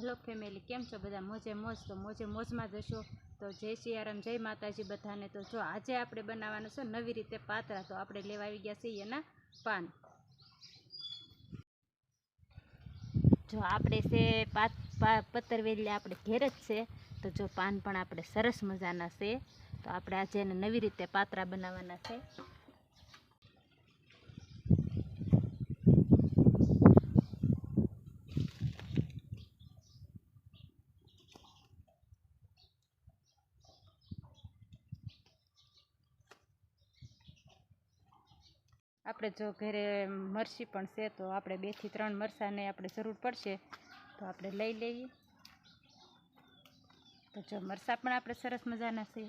Hello family કેમ છો? બધા મોજે મોજ, તો મોજે મોજમાં જશો તો જય સિયારામ જય માતાજી બધાને. તો જો આજે આપણે બનાવવાનું છે નવી રીતે પાતરા તો આપણે લેવા આવી ગયા છીએ એના પાન. જો આપણે છે પાત, પા- પતરવેલી આપણે ઘેર જ છે. તો જો પાન પણ આપણે સરસ મજાના છે. તો આપણે આજે એને નવી રીતે પાતરા બનાવવાના છે. આપણે જો ઘરે મરસી પણ છે, તો આપણે બેથી ત્રણ મરસાને આપણે જરૂર પડશે, તો આપણે લઈ લઈએ. તો જો મરસા પણ આપણે સરસ મજાના છે.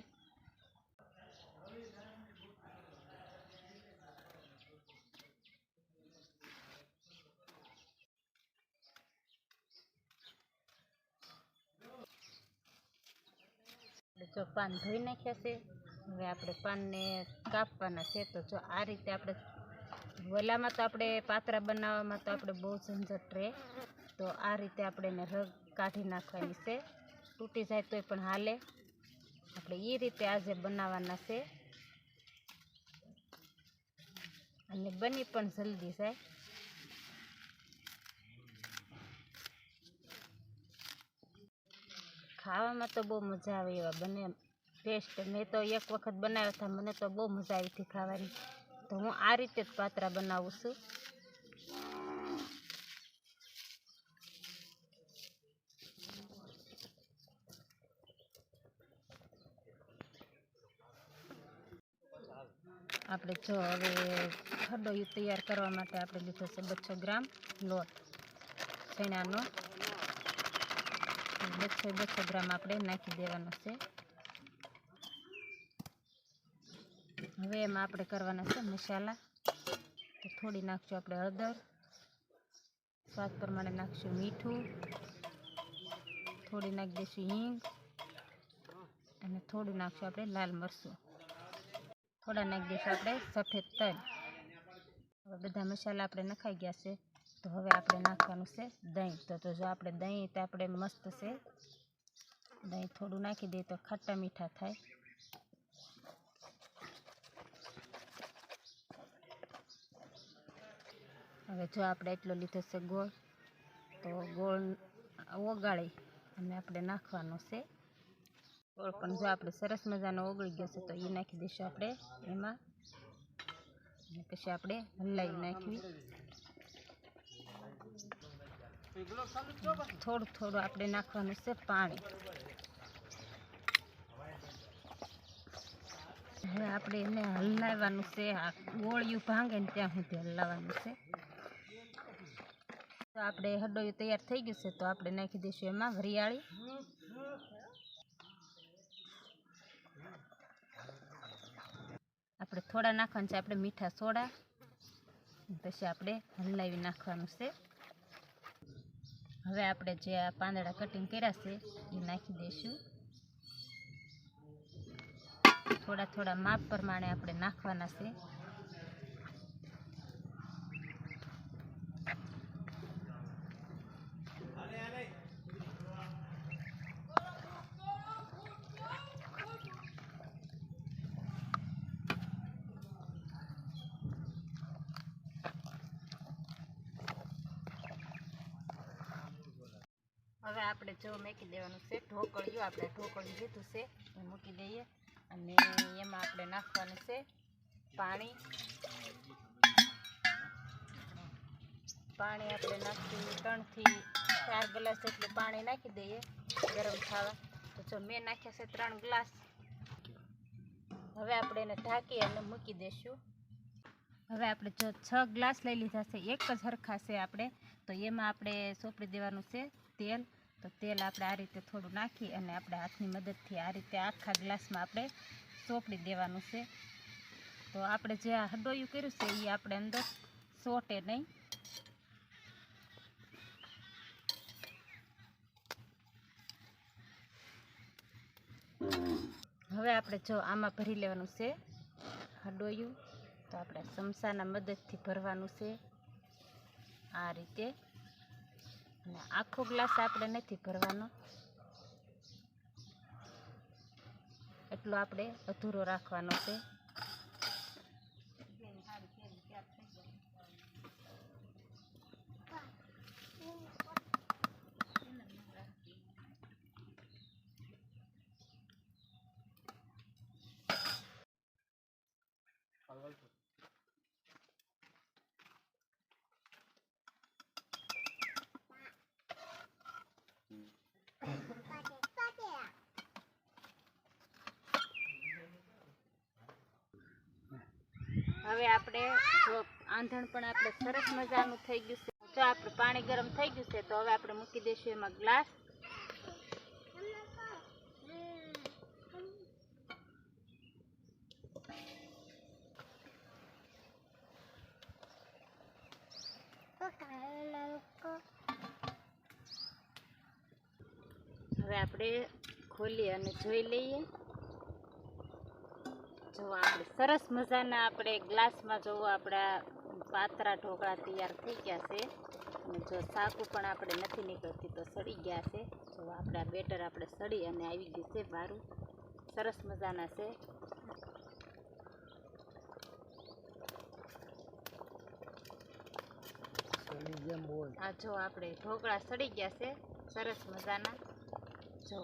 જો પાન ધોઈ નાખ્યા છે, હવે આપણે પાનને કાપવાના છે, તો જો આ રીતે આપણે વલામાં તો આપણે પાતરા બનાવવામાં તો આપણે બહુ ઝંઝટ રહે. તો આ રીતે આપણે એને રગ કાઢી નાખવાની છે. તૂટી જાય તોય પણ હાલે. આપણે એ રીતે આજે બનાવવાના છે. અને બની પણ જલ્દી જાય. ખાવામાં તો બહુ મજા આવે એવા બને. ટેસ્ટ મેં તો એક વખત બનાવ્યા હતા, મને તો બહુ મજા આવી હતી ખાવાની. તો હું આ રીતે જ પાતરા બનાવું છું. આપણે જો હવે ખડો તૈયાર કરવા માટે આપણે લીધો છે બસો ગ્રામ લોટ, ચણાનો. બસો બસો ગ્રામ આપણે નાખી દેવાનો છે. હવે એમાં આપણે કરવાના છે મસાલા. તો થોડી નાખશું આપણે હળદર. સ્વાદ પ્રમાણે નાખશું મીઠું. થોડી નાખી દઈશું હિંગ. અને થોડું નાખશું આપણે લાલ મરચું. થોડા નાખી દઈશું આપણે સફેદ તલ. હવે બધા મસાલા આપણે નખાઈ ગયા છે. તો હવે આપણે નાખવાનું છે દહીં. તો તો જો આપણે દહીં તો આપણે મસ્ત છે. દહીં થોડું નાખી દઈએ તો ખાટા મીઠા થાય. હવે જો આપણે એટલો લીધો છે ગોળ, તો ગોળ ઓગાળી અને આપણે નાખવાનો છે. ગોળ પણ જો આપણે સરસ મજાનો ઓગળી ગયો છે, તો એ નાખી દઈશું આપણે એમાં. અને પછી આપણે હલાવી નાખવી. થોડું થોડું આપણે નાખવાનું છે પાણી. હવે આપણે એને હલાવવાનું છે, આ ગોળિયું ભાંગે ને ત્યાં સુધી હલાવવાનું છે. તો આપણે હડોયું તૈયાર થઈ ગયું છે, તો આપણે નાખી દઈશું એમાં વરિયાળી. આપણે થોડા નાખવાનું છે, આપણે મીઠા સોડા. પછી આપણે હલાવી નાખવાનું છે. હવે આપણે જે આ પાંદડા કટિંગ કર્યા છે, એ નાખી દઈશું. થોડા થોડા માપ પ્રમાણે આપણે નાખવાના છે. હવે આપણે જો મૂકી દેવાનું છે, ઢોકળિયું, આપણે ઢોકળિયું લીધું છે, એ મૂકી દઈએ. અને એમાં આપણે નાખવાનું છે પાણી. પાણી આપણે નાખી ત્રણથી ચાર ગ્લાસ જેટલું પાણી નાખી દઈએ ગરમ થવા. તો જો મેં નાખ્યા છે ત્રણ ગ્લાસ. હવે આપણે એને ઢાંકી અને મૂકી દઈશું હવે આપણે જો છ ગ્લાસ લઈ લીધા છે, એક જ હરખા છે આપણે. તો એમાં આપણે સોંપડી દેવાનું છે તેલ. તો તેલ આપણે આ રીતે થોડું નાખી અને આપણે હાથની મદદથી આ રીતે આખા ગ્લાસમાં આપણે ચોપડી દેવાનું છે. તો આપણે જે આ હડોયું કર્યું છે એ આપણે અંદર સોટે નહીં. હવે આપણે જો આમાં ભરી લેવાનું છે હડોયું તો આપણે ચમચાના મદદથી ભરવાનું છે આ રીતે. અને આખો ગ્લાસ આપણે નથી ભરવાનો. એટલો આપણે અધૂરો રાખવાનો છે. હવે આપણે જો આંધણ પણ આપણે સરસ મજાનું થઈ ગયું છે. જો આપણે પાણી ગરમ થઈ ગયું છે, તો હવે આપણે મૂકી દઈશું એમાં ગ્લાસ. હવે આપણે ખોલી અને જોઈ લઈએ. જો આપણે સરસ મજાના આપણે ગ્લાસમાં જોવો આપણા પાતરા ઢોકળા તૈયાર થઈ ગયા છે અને જો સાકું પણ આપણે નથી નીકળતી તો સડી ગયા છે. જો આપણે બેટર આપણે સડી અને આવી ગયું છે બારું સરસ મજાના છે. આ જો આપણે ઢોકળા સડી ગયા છે સરસ મજાના. જો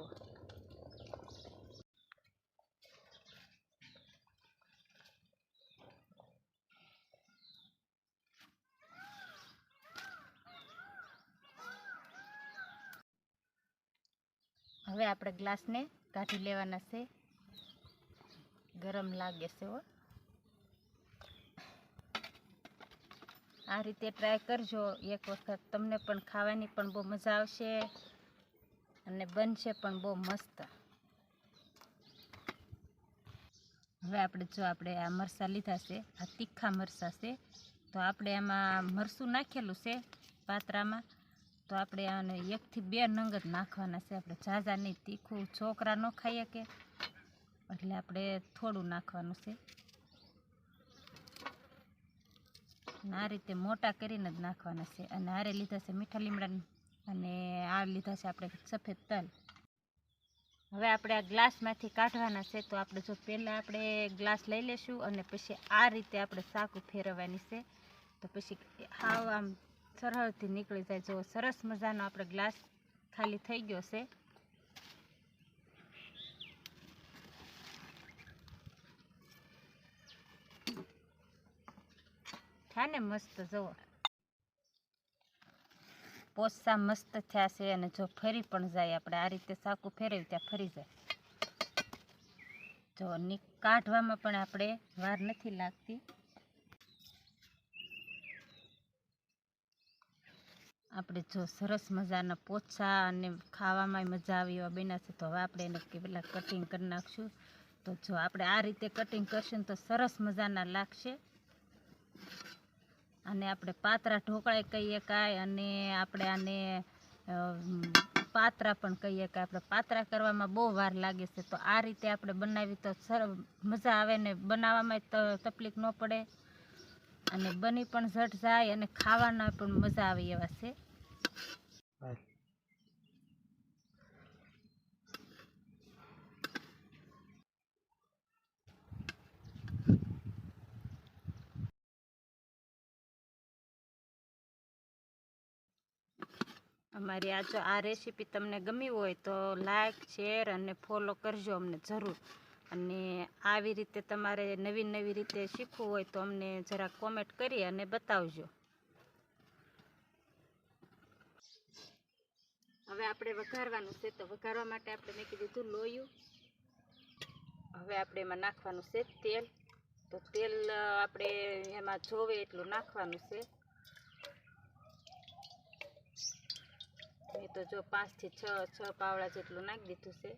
હવે આપણે ગ્લાસને કાઢી લેવાના છે. ગરમ લાગે છે હો. આ રીતે ટ્રાય કરજો. એક વખત તમને પણ ખાવાની પણ બહુ મજા આવશે અને બનશે પણ બહુ મસ્ત. હવે આપણે જો આપણે આ મરચાં લીધા છે, આ તીખા મરચાં છે, તો આપણે એમાં મરચું નાખેલું છે પાત્રામાં. તો આપણે આને એકથી બે નંગ જ નાખવાના છે. આપણે ઝાઝા નહીં તીખું છોકરા ન ખાઈએ કે એટલે આપણે થોડું નાખવાનું છે. આ રીતે મોટા કરીને જ નાખવાના છે. અને આરે લીધા છે મીઠા લીમડા અને આ લીધા છે આપણે સફેદ તલ. હવે આપણે આ ગ્લાસમાંથી કાઢવાના છે. તો આપણે જો પહેલાં આપણે ગ્લાસ લઈ લેશું અને પછી આ રીતે આપણે સાકું ફેરવવાની છે. તો પછી હાવ આમ સરળથી નીકળી જાય. જો સરસ મજાનો આપણે ગ્લાસ ખાલી થઈ ગયો છે. થાને મસ્ત, જુઓ. પોસા મસ્ત થયા છે અને જો ફરી પણ જાય આપણે, આ રીતે સાકું ફેરવી ત્યાં ફરી જાય. જો કાઢવામાં પણ આપણે વાર નથી લાગતી. આપણે જો સરસ મજાના પોચા અને ખાવામાં મજા આવે એવા બન્યા તો હવે આપણે એને પેલા કટિંગ કરી નાખશું. તો જો આપણે આ રીતે કટિંગ કરશું તો સરસ મજાના લાગશે. અને આપણે પાતરા ઢોકળા કહીએ કાંઈ અને આપણે આને પાતરા પણ કહીએ કે આપણે પાતરા કરવામાં બહુ વાર લાગે છે, તો આ રીતે આપણે બનાવી તો સર, મજા આવે ને બનાવવામાં તકલીફ ન પડે. અને બની પણ ઝટ જાય અને ખાવાના પણ મજા આવે એવા છે. અમારી આ જો આ રેસીપી તમને ગમી હોય તો લાઈક શેર અને ફોલો કરજો અમને જરૂર. અને આવી રીતે તમારે નવી નવી રીતે શીખવું હોય તો અમને જરા કોમેન્ટ કરી અને બતાવજો. હવે આપણે વઘારવાનું છે તો વઘારવા માટે આપણે મેં કીધું લોયું. હવે આપણે એમાં નાખવાનું છે તેલ. તો તેલ આપણે એમાં જોવે એટલું નાખવાનું છે. મેં તો જો પાંચથી છ છ પાવડા જેટલું નાખી દીધું છે.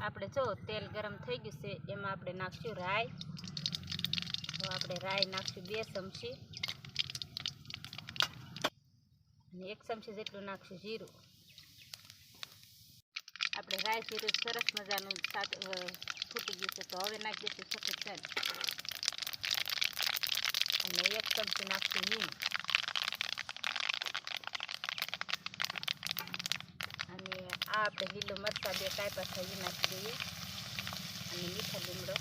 આપણે જો તેલ ગરમ થઈ ગયું છે, એમાં આપણે નાખશું રાઈ. તો આપણે રાઈ નાખશું બે ચમચી. અને એક ચમચી જેટલું નાખશું જીરું. આપણે રાઈ જીરું સરસ મજાનું ફૂટી ગયું છે. તો હવે નાખી દઈશું સફેદ ચણ અને એક ચમચી નાખશું હિંગ. અને આ આપણે લીલો મરચાં બે કાપ્યા છે નાખી દઈએ. અને મીઠા લીમડો.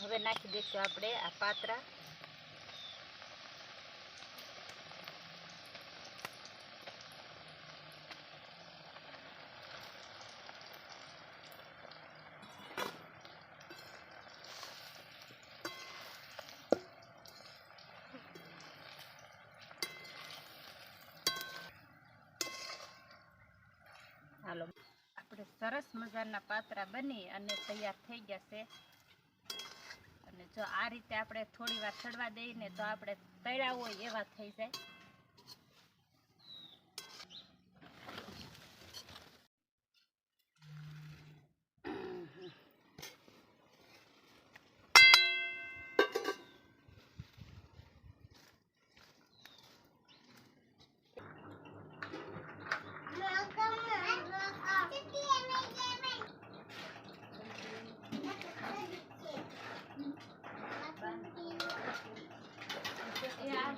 હવે નાખી દઈશું આપણે આ પાત્રા. હાલો. આપણે સરસ મજાના પાત્રા બની અને તૈયાર થઈ ગયા છે. જો આ રીતે આપણે થોડી વાર ચડવા દઈએ ને તો આપણે તળ્યા હોય એવા થઈ જાય.